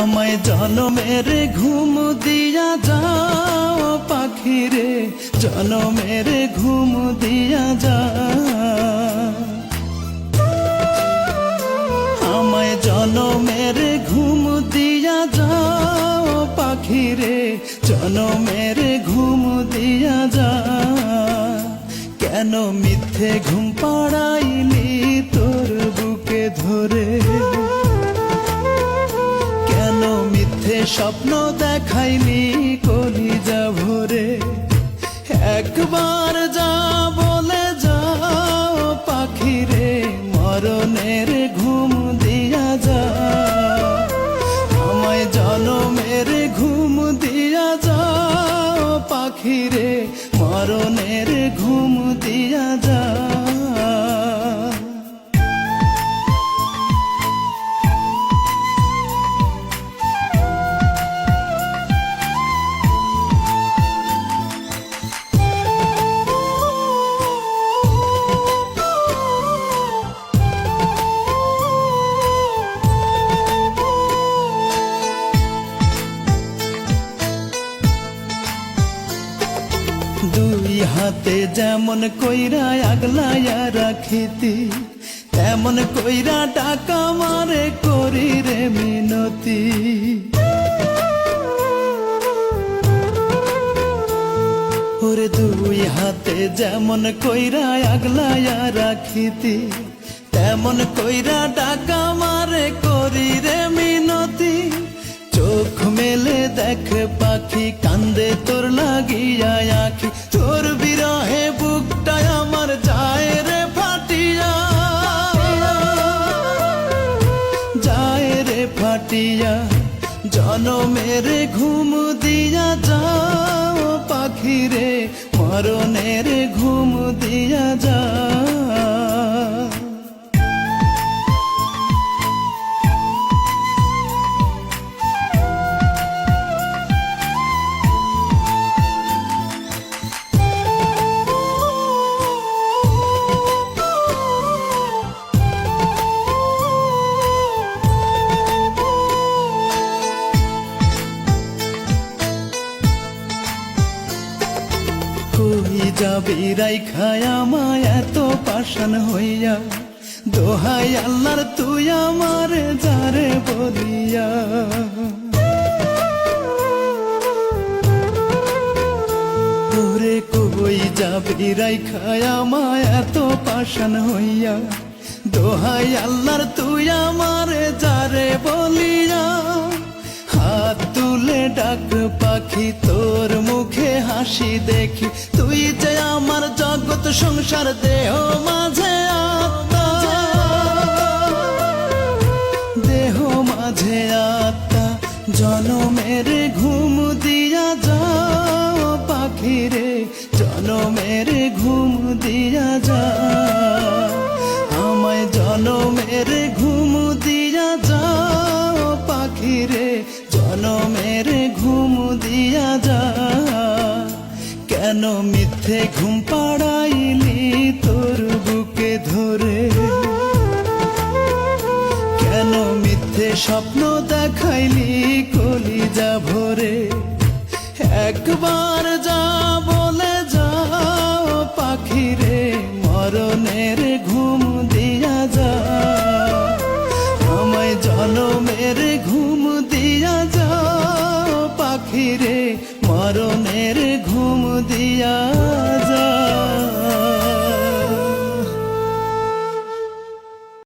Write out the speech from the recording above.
আমায় জনমের ঘুম দিয়া যাও পাখিরে। জনমের ঘুম দিয়া যা আমায় জনমের ঘুম দিয়া যাও পাখিরে। জনমের ঘুম দিয়া যা কেন মিথ্যে ঘুম পাড়াইলি তোর বুকে ধরে? মিথ্যে স্বপ্ন দেখাইলি কলিজা ভরে। একবার যা বলে যাও পাখিরে, মরণের ঘুম দিয়া যা আমায় জনমের ঘুম দিয়া যাও পাখিরে, মরণের ঘুম দিয়া দুই হাতে যেমন কইরা আগলায়া রাখিতি, তেমন কইরা টাকা মারে করি রে মিনতি। ওরে দুই হাতে যেমন কইরা আগলায়া রাখিতি, তেমন কইরা টাকা মারে করি রে মিনতি। চোখ মেলে দেখ পাখি, কান্দে তোর লাগিয়া আখি যায় রে ফাটিয়া জনমের ঘুম দিয়া যাও পাখি রে মরণের ঘুম দিয়া যা যাবি রাই খায়া মায় এত পাশান হইয়া। দোহাই আল্লাহর তুই আমারে যারে বলিয়া। তোরে কই যাবি রাই খায়া মায় এত পাশান হইয়া। দোহাই আল্লাহর তুই আমারে যারে বলিয়া। হাত তুলে ডাক পাখি তোর মুখে হাসি দেখি। তুই যে আমার জগৎ, সংসার, দেহ মাঝে দেহ মাঝে আত্মা, জনমের ঘুম দিয়া যাও পাখিরে। জনমের ঘুম দিয়া যা আমায় জনমের ঘুম দিয়া যাও পাখিরে। জনমের ঘুম দিয়া যা কেন মিথ্যে ঘুম পাড়াইলি তোর বুকে ধরে? কেন মিথ্যে স্বপ্ন দেখাইলি কলিজা ভরে? একবার যা মরণের ঘুম দিয়া